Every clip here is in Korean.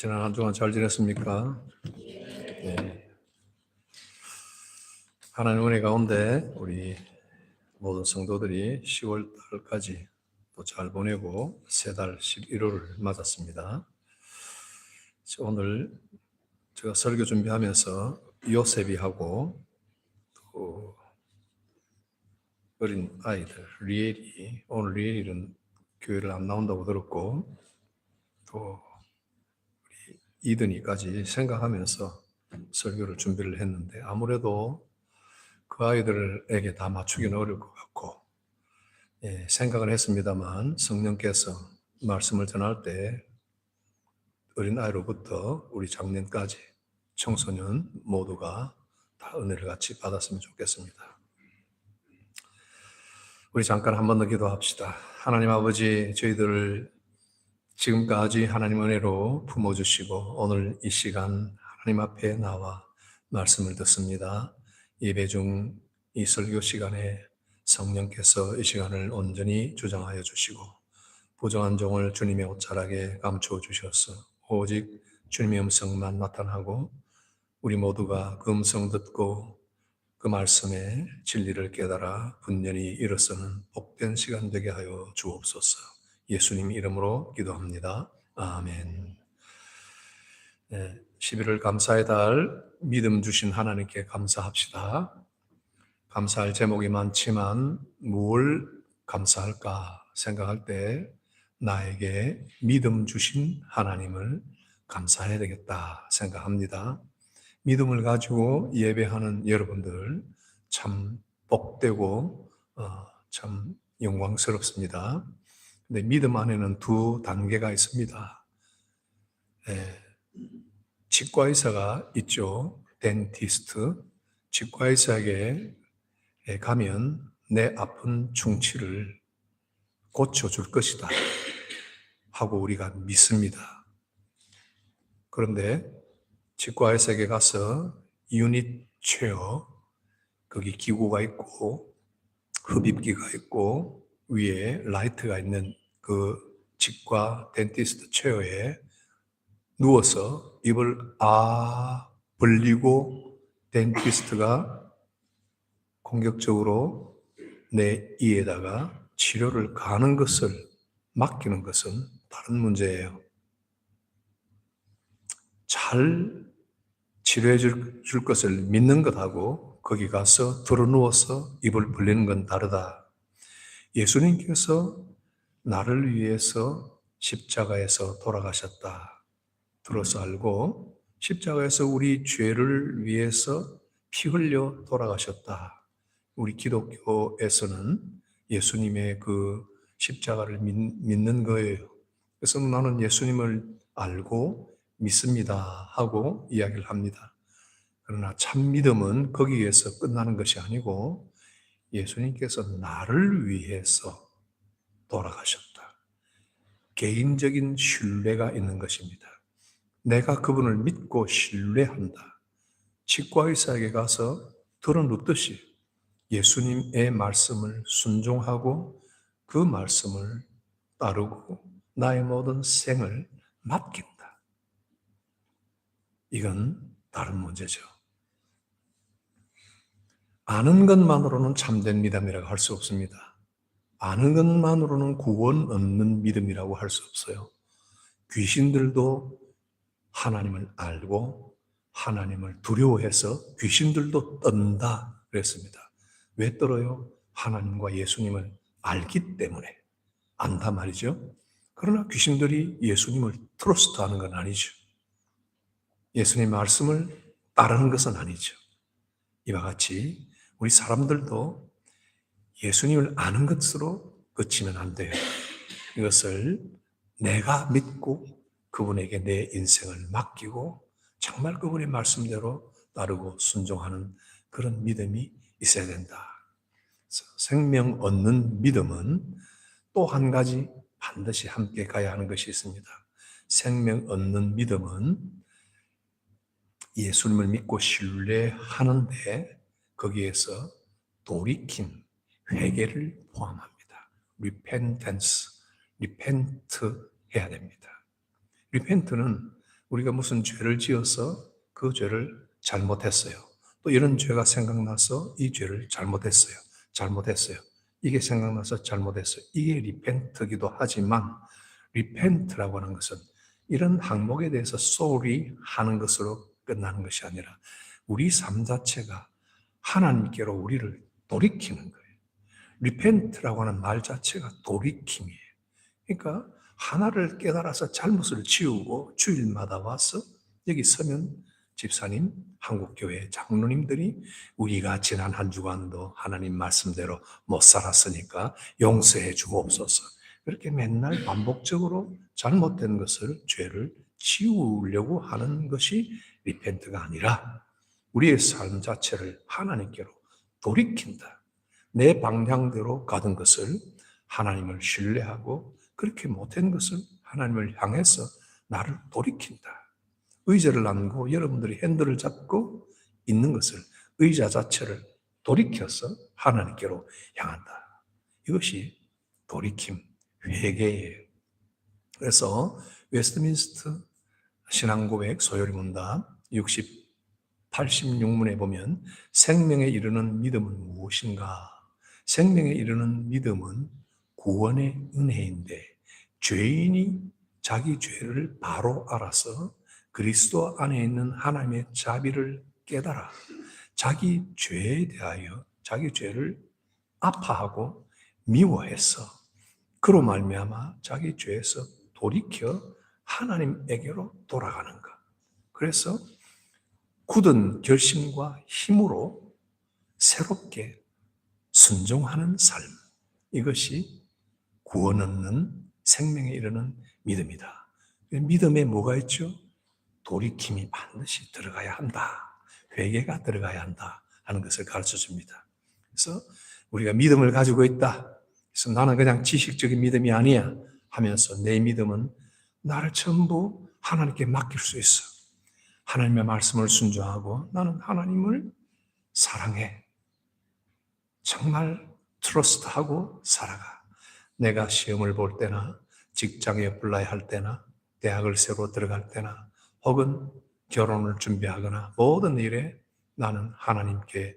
지난 한 주간 잘 지냈습니까? 네. 하나님 은혜 가운데 우리 모든 성도들이 10월 달까지 또 잘 보내고 세 달 11월을 맞았습니다. 오늘 제가 설교 준비하면서 요셉이 하고 또 어린 아이들 리엘이 오늘 리엘이는 교회를 안 나온다고 들었고 또 우리 이든이까지 생각하면서 설교를 준비를 했는데 아무래도 그 아이들에게 다 맞추기는 어려울 것 같고 예, 생각을 했습니다만 성령께서 말씀을 전할 때 어린 아이로부터 우리 장년까지 청소년 모두가 다 은혜를 같이 받았으면 좋겠습니다. 우리 잠깐 한 번 더 기도합시다. 하나님 아버지, 저희들을 지금까지 하나님 은혜로 품어주시고 오늘 이 시간 하나님 앞에 나와 말씀을 듣습니다. 예배 중 이 설교 시간에 성령께서 이 시간을 온전히 주장하여 주시고 부정한 종을 주님의 옷자락에 감추어 주셔서 오직 주님의 음성만 나타나고 우리 모두가 그 음성 듣고 그 말씀의 진리를 깨달아 분연히 일어서는 복된 시간 되게 하여 주옵소서. 예수님 이름으로 기도합니다. 아멘. 네, 11월 감사의 달 믿음 주신 하나님께 감사합시다. 감사할 제목이 많지만 뭘 감사할까 생각할 때 나에게 믿음 주신 하나님을 감사해야 되겠다 생각합니다. 믿음을 가지고 예배하는 여러분들 참 복되고 어, 참 영광스럽습니다. 근데 믿음 안에는 두 단계가 있습니다. 예, 치과 의사가 있죠. 덴티스트. 치과 의사에게 가면 내 아픈 충치를 고쳐줄 것이다. 하고 우리가 믿습니다. 그런데 치과 의사에게 가서 유닛 체어, 거기 기구가 있고 흡입기가 있고 위에 라이트가 있는 그 치과 덴티스트 체어에 누워서 입을 아 벌리고 덴티스트가 공격적으로 내 이에다가 치료를 가는 것을 맡기는 것은 다른 문제예요. 잘 치료해 줄, 줄 것을 믿는 것하고 거기 가서 들어 누워서 입을 벌리는 건 다르다. 예수님께서 나를 위해서 십자가에서 돌아가셨다. 들어서 알고 십자가에서 우리 죄를 위해서 피 흘려 돌아가셨다. 우리 기독교에서는 예수님의 그 십자가를 믿, 믿는 거예요. 그래서 나는 예수님을 알고 믿습니다 하고 이야기를 합니다. 그러나 참 믿음은 거기에서 끝나는 것이 아니고 예수님께서 나를 위해서 돌아가셨다. 개인적인 신뢰가 있는 것입니다. 내가 그분을 믿고 신뢰한다. 치과 의사에게 가서 들어눕듯이 예수님의 말씀을 순종하고 그 말씀을 따르고 나의 모든 생을 맡긴다. 이건 다른 문제죠. 아는 것만으로는 참된 믿음이라고 할 수 없습니다. 아는 것만으로는 구원 얻는 믿음이라고 할 수 없어요. 귀신들도 하나님을 알고 하나님을 두려워해서 귀신들도 떤다 그랬습니다. 왜 떨어요? 하나님과 예수님을 알기 때문에 안다 말이죠. 그러나 귀신들이 예수님을 트러스트 하는 건 아니죠. 예수님 말씀을 따르는 것은 아니죠. 이와 같이 우리 사람들도 예수님을 아는 것으로 그치면 안 돼요. 이것을 내가 믿고 그분에게 내 인생을 맡기고 정말 그분의 말씀대로 따르고 순종하는 그런 믿음이 있어야 된다. 생명 얻는 믿음은 또 한 가지 반드시 함께 가야 하는 것이 있습니다. 생명 얻는 믿음은 예수님을 믿고 신뢰하는데 거기에서 돌이킴, 회개를 포함합니다. repentance, repent 해야 됩니다. repent는 우리가 무슨 죄를 지어서 그 죄를 잘못했어요. 또 이런 죄가 생각나서 이 죄를 잘못했어요. 잘못했어요. 이게 생각나서 잘못했어요. 이게 리펜트기도 하지만 리펜트라고 하는 것은 이런 항목에 대해서 sorry 하는 것으로 끝나는 것이 아니라 우리 삶 자체가 하나님께로 우리를 돌이키는 거 리펜트라고 하는 말 자체가 돌이킴이에요. 그러니까 하나를 깨달아서 잘못을 지우고 주일마다 와서 여기 서면 집사님, 한국교회 장로님들이 우리가 지난 한 주간도 하나님 말씀대로 못 살았으니까 용서해 주옵소서. 그렇게 맨날 반복적으로 잘못된 것을, 죄를 지우려고 하는 것이 리펜트가 아니라 우리의 삶 자체를 하나님께로 돌이킨다. 내 방향대로 가던 것을 하나님을 신뢰하고 그렇게 못한 것을 하나님을 향해서 나를 돌이킨다. 의자를 남고 여러분들이 핸들을 잡고 있는 것을 의자 자체를 돌이켜서 하나님께로 향한다. 이것이 돌이킴, 회개예요. 그래서 웨스트민스터 신앙고백 소요리 문답 60 86문에 보면 생명에 이르는 믿음은 무엇인가? 생명에 이르는 믿음은 구원의 은혜인데 죄인이 자기 죄를 바로 알아서 그리스도 안에 있는 하나님의 자비를 깨달아 자기 죄에 대하여 자기 죄를 아파하고 미워해서 그로 말미암아 자기 죄에서 돌이켜 하나님에게로 돌아가는 것. 그래서 굳은 결심과 힘으로 새롭게 순종하는 삶. 이것이 구원 얻는 생명에 이르는 믿음이다. 믿음에 뭐가 있죠? 돌이킴이 반드시 들어가야 한다. 회개가 들어가야 한다. 하는 것을 가르쳐 줍니다. 그래서 우리가 믿음을 가지고 있다. 그래서 나는 그냥 지식적인 믿음이 아니야. 하면서 내 믿음은 나를 전부 하나님께 맡길 수 있어. 하나님의 말씀을 순종하고 나는 하나님을 사랑해. 정말 트러스트하고 살아가. 내가 시험을 볼 때나 직장에 apply 할 때나 대학을 새로 들어갈 때나 혹은 결혼을 준비하거나 모든 일에 나는 하나님께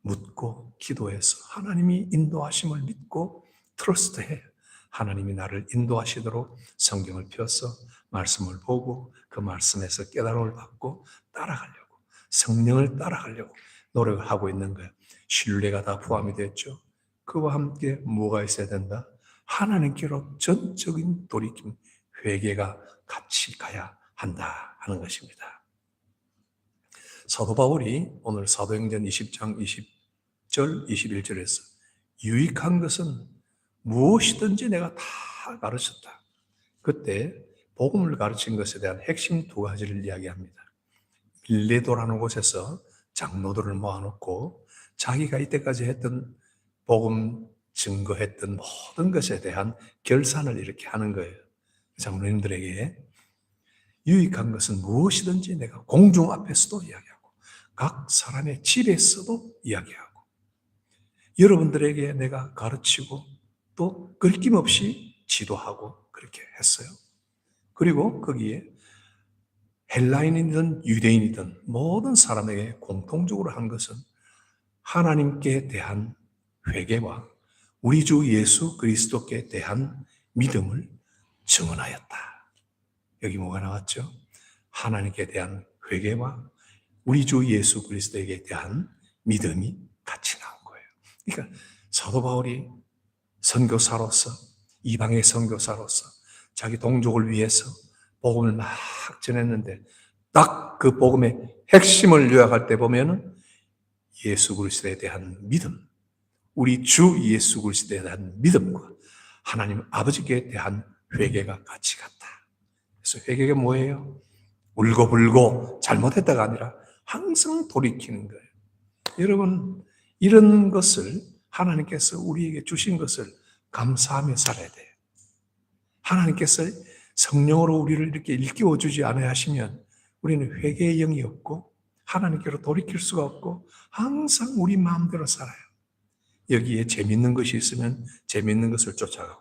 묻고 기도해서 하나님이 인도하심을 믿고 트러스트해. 하나님이 나를 인도하시도록 성경을 펴서 말씀을 보고 그 말씀에서 깨달음을 받고 따라가려고 성령을 따라가려고 노력을 하고 있는 거예요. 신뢰가 다 포함이 됐죠. 그와 함께 뭐가 있어야 된다? 하나님께로 전적인 돌이킴, 회개가 같이 가야 한다 하는 것입니다. 사도 바울이 오늘 사도행전 20장 20절 21절에서 유익한 것은 무엇이든지 내가 다 가르쳤다. 그때 복음을 가르친 것에 대한 핵심 두 가지를 이야기합니다. 밀레도라는 곳에서 장로들을 모아놓고 자기가 이때까지 했던 복음 증거했던 모든 것에 대한 결산을 이렇게 하는 거예요. 장로님들에게 유익한 것은 무엇이든지 내가 공중 앞에서도 이야기하고 각 사람의 집에서도 이야기하고 여러분들에게 내가 가르치고 또 끊김없이 지도하고 그렇게 했어요. 그리고 거기에 헬라인이든 유대인이든 모든 사람에게 공통적으로 한 것은 하나님께 대한 회개와 우리 주 예수 그리스도께 대한 믿음을 증언하였다. 여기 뭐가 나왔죠? 하나님께 대한 회개와 우리 주 예수 그리스도에게 대한 믿음이 같이 나온 거예요. 그러니까 사도 바울이 선교사로서 이방의 선교사로서 자기 동족을 위해서 복음을 막 전했는데 딱 그 복음의 핵심을 요약할 때 보면은 예수 그리스도에 대한 믿음, 우리 주 예수 그리스도에 대한 믿음과 하나님 아버지께 대한 회개가 같이 갔다. 그래서 회개가 뭐예요? 울고불고 잘못했다가 아니라 항상 돌이키는 거예요. 여러분 이런 것을 하나님께서 우리에게 주신 것을 감사하며 살아야 돼요. 하나님께서 성령으로 우리를 이렇게 일깨워 주지 않아야 하시면 우리는 회개의 영이 없고 하나님께로 돌이킬 수가 없고 항상 우리 마음대로 살아요. 여기에 재밌는 것이 있으면 재밌는 것을 쫓아가고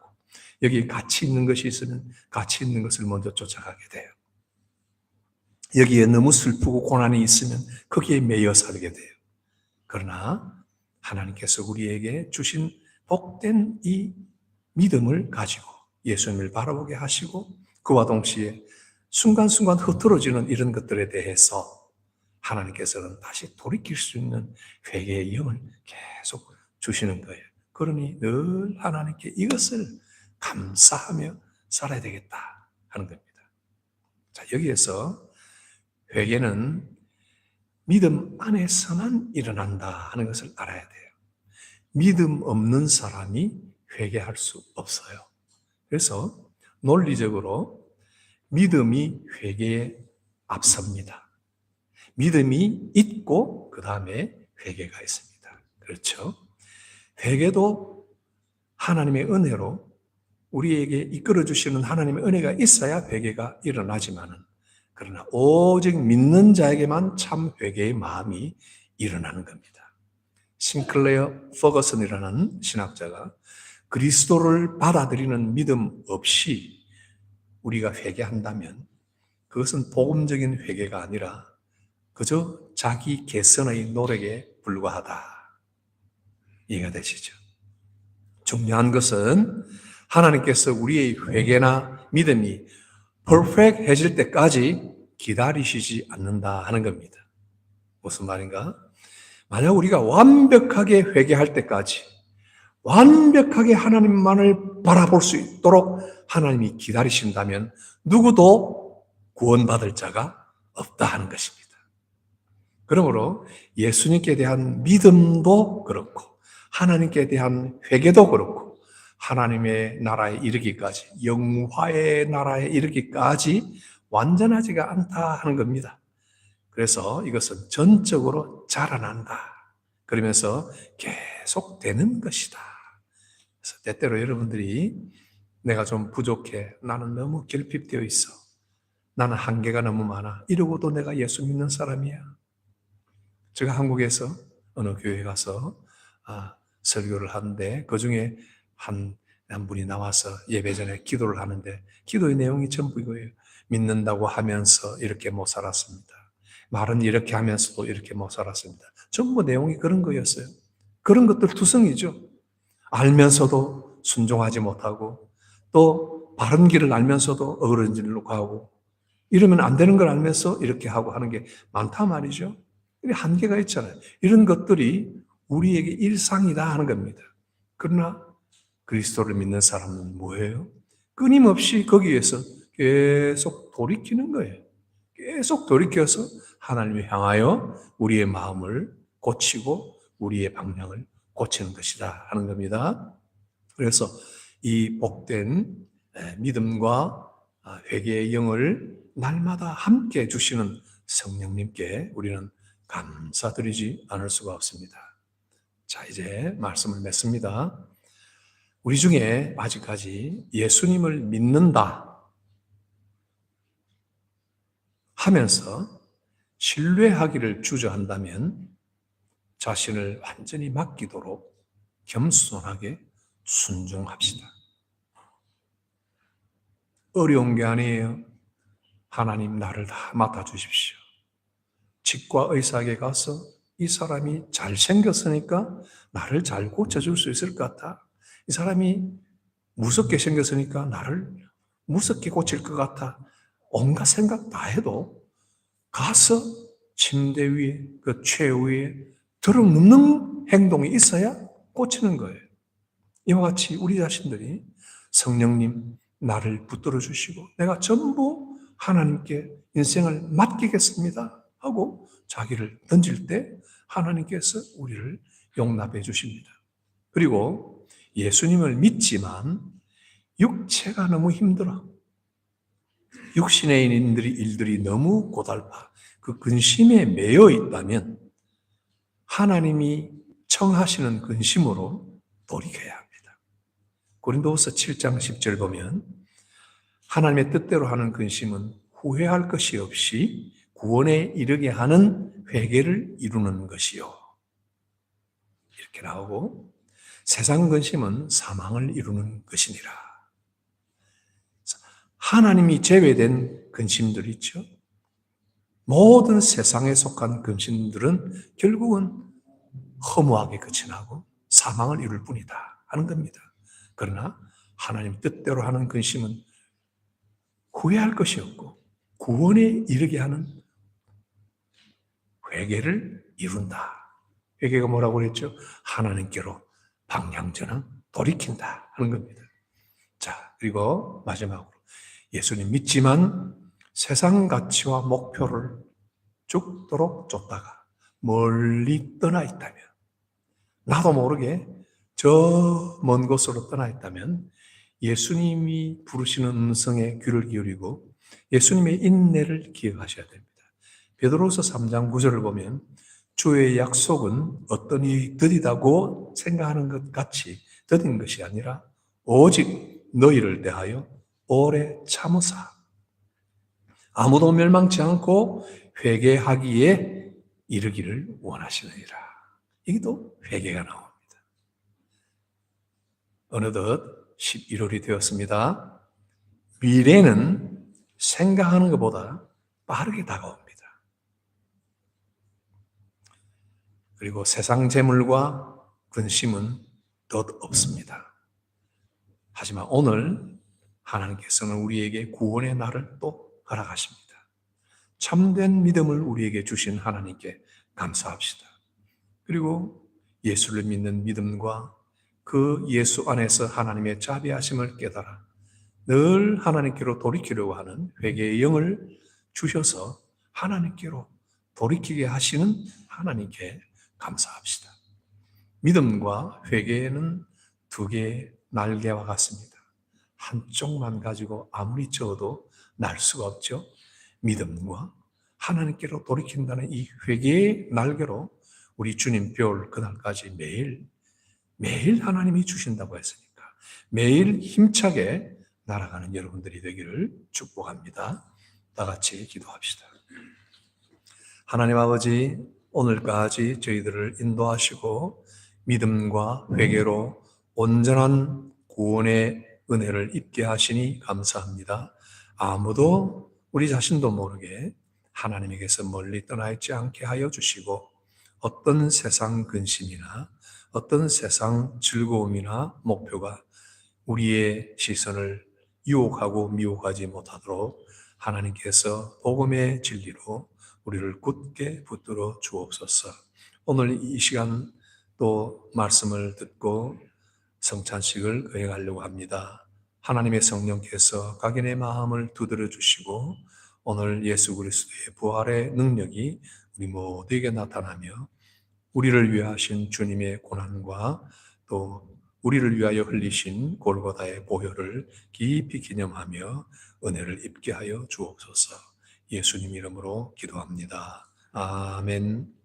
여기에 가치 있는 것이 있으면 가치 있는 것을 먼저 쫓아가게 돼요. 여기에 너무 슬프고 고난이 있으면 거기에 매여 살게 돼요. 그러나 하나님께서 우리에게 주신 복된 이 믿음을 가지고 예수님을 바라보게 하시고 그와 동시에 순간순간 흐트러지는 이런 것들에 대해서 하나님께서는 다시 돌이킬 수 있는 회개의 영을 계속 주시는 거예요. 그러니 늘 하나님께 이것을 감사하며 살아야 되겠다 하는 겁니다. 자, 여기에서 회개는 믿음 안에서만 일어난다 하는 것을 알아야 돼요. 믿음 없는 사람이 회개할 수 없어요. 그래서 논리적으로 믿음이 회개에 앞섭니다. 믿음이 있고 그 다음에 회개가 있습니다. 그렇죠? 회개도 하나님의 은혜로 우리에게 이끌어 주시는 하나님의 은혜가 있어야 회개가 일어나지만은 그러나 오직 믿는 자에게만 참 회개의 마음이 일어나는 겁니다. 싱클레어 퍼거슨이라는 신학자가 그리스도를 받아들이는 믿음 없이 우리가 회개한다면 그것은 복음적인 회개가 아니라 그저 자기 개선의 노력에 불과하다. 이해가 되시죠? 중요한 것은 하나님께서 우리의 회개나 믿음이 퍼펙트해질 때까지 기다리시지 않는다 하는 겁니다. 무슨 말인가? 만약 우리가 완벽하게 회개할 때까지 완벽하게 하나님만을 바라볼 수 있도록 하나님이 기다리신다면 누구도 구원받을 자가 없다 하는 것입니다. 그러므로 예수님께 대한 믿음도 그렇고 하나님께 대한 회개도 그렇고 하나님의 나라에 이르기까지 영화의 나라에 이르기까지 완전하지가 않다 하는 겁니다. 그래서 이것은 전적으로 자라난다. 그러면서 계속 되는 것이다. 그래서 때때로 여러분들이 내가 좀 부족해. 나는 너무 결핍되어 있어. 나는 한계가 너무 많아. 이러고도 내가 예수 믿는 사람이야. 제가 한국에서 어느 교회 가서 아, 설교를 하는데 그 중에 한, 한 분이 나와서 예배 전에 기도를 하는데 기도의 내용이 전부 이거예요. 믿는다고 하면서 이렇게 못 살았습니다. 말은 이렇게 하면서도 이렇게 못 살았습니다. 전부 내용이 그런 거였어요. 그런 것들 투성이죠. 알면서도 순종하지 못하고 또 바른 길을 알면서도 어그러진 길로 가고 이러면 안 되는 걸 알면서 이렇게 하고 하는 게 많다 말이죠. 한계가 있잖아요. 이런 것들이 우리에게 일상이다 하는 겁니다. 그러나 그리스도를 믿는 사람은 뭐예요? 끊임없이 거기에서 계속 돌이키는 거예요. 계속 돌이켜서 하나님을 향하여 우리의 마음을 고치고 우리의 방향을 고치는 것이다 하는 겁니다. 그래서 이 복된 믿음과 회개의 영을 날마다 함께 주시는 성령님께 우리는 감사드리지 않을 수가 없습니다. 자, 이제 말씀을 맺습니다. 우리 중에 아직까지 예수님을 믿는다 하면서 신뢰하기를 주저한다면 자신을 완전히 맡기도록 겸손하게 순종합시다. 어려운 게 아니에요. 하나님 나를 다 맡아주십시오. 치과 의사에게 가서 이 사람이 잘생겼으니까 나를 잘 고쳐줄 수 있을 것 같아. 이 사람이 무섭게 생겼으니까 나를 무섭게 고칠 것 같아. 온갖 생각 다 해도 가서 침대 위에, 그 최후에 들어 눕는 행동이 있어야 고치는 거예요. 이와 같이 우리 자신들이 성령님 나를 붙들어 주시고 내가 전부 하나님께 인생을 맡기겠습니다. 하고 자기를 던질 때 하나님께서 우리를 용납해 주십니다. 그리고 예수님을 믿지만 육체가 너무 힘들어. 육신의 인들이 일들이 너무 고달파. 그 근심에 매여 있다면 하나님이 청하시는 근심으로 돌이켜야 합니다. 고린도후서 7장 10절 보면 하나님의 뜻대로 하는 근심은 후회할 것이 없이 구원에 이르게 하는 회개를 이루는 것이요. 이렇게 나오고 세상 근심은 사망을 이루는 것이니라. 하나님이 제외된 근심들 있죠. 모든 세상에 속한 근심들은 결국은 허무하게 끝이 나고 사망을 이룰 뿐이다 하는 겁니다. 그러나 하나님 뜻대로 하는 근심은 후회할 것이 없고 구원에 이르게 하는 회개를 이룬다. 회개가 뭐라고 그랬죠? 하나님께로 방향전환 돌이킨다 하는 겁니다. 자, 그리고 마지막으로 예수님 믿지만 세상 가치와 목표를 죽도록 쫓다가 멀리 떠나 있다면 나도 모르게 저 먼 곳으로 떠나 있다면 예수님이 부르시는 음성에 귀를 기울이고 예수님의 인내를 기억하셔야 됩니다. 베드로서 3장 9절을 보면 주의 약속은 어떤 이 더디다고 생각하는 것 같이 더딘 것이 아니라 오직 너희를 대하여 오래 참으사 아무도 멸망치 않고 회개하기에 이르기를 원하시느니라. 또 회개가 나옵니다. 어느덧 11월이 되었습니다. 미래는 생각하는 것보다 빠르게 다가옵니다. 그리고 세상 재물과 근심은 덧 없습니다. 하지만 오늘 하나님께서는 우리에게 구원의 날을 또 허락하십니다. 참된 믿음을 우리에게 주신 하나님께 감사합시다. 그리고 예수를 믿는 믿음과 그 예수 안에서 하나님의 자비하심을 깨달아 늘 하나님께로 돌이키려고 하는 회개의 영을 주셔서 하나님께로 돌이키게 하시는 하나님께 감사합시다. 믿음과 회개는 두 개의 날개와 같습니다. 한쪽만 가지고 아무리 져도 날 수가 없죠. 믿음과 하나님께로 돌이킨다는 이 회개의 날개로 우리 주님 별 그날까지 매일 매일 하나님이 주신다고 했으니까 매일 힘차게 날아가는 여러분들이 되기를 축복합니다. 다 같이 기도합시다. 하나님 아버지 오늘까지 저희들을 인도하시고 믿음과 회개로 온전한 구원의 은혜를 입게 하시니 감사합니다. 아무도 우리 자신도 모르게 하나님에게서 멀리 떠나 있지 않게 하여 주시고 어떤 세상 근심이나 어떤 세상 즐거움이나 목표가 우리의 시선을 유혹하고 미혹하지 못하도록 하나님께서 복음의 진리로 우리를 굳게 붙들어 주옵소서. 오늘 이 시간 또 말씀을 듣고 성찬식을 거행하려고 합니다. 하나님의 성령께서 각인의 마음을 두드려 주시고 오늘 예수 그리스도의 부활의 능력이 우리 모두에게 나타나며 우리를 위하신 주님의 고난과 또 우리를 위하여 흘리신 골고다의 보혈을 깊이 기념하며 은혜를 입게 하여 주옵소서. 예수님 이름으로 기도합니다. 아멘.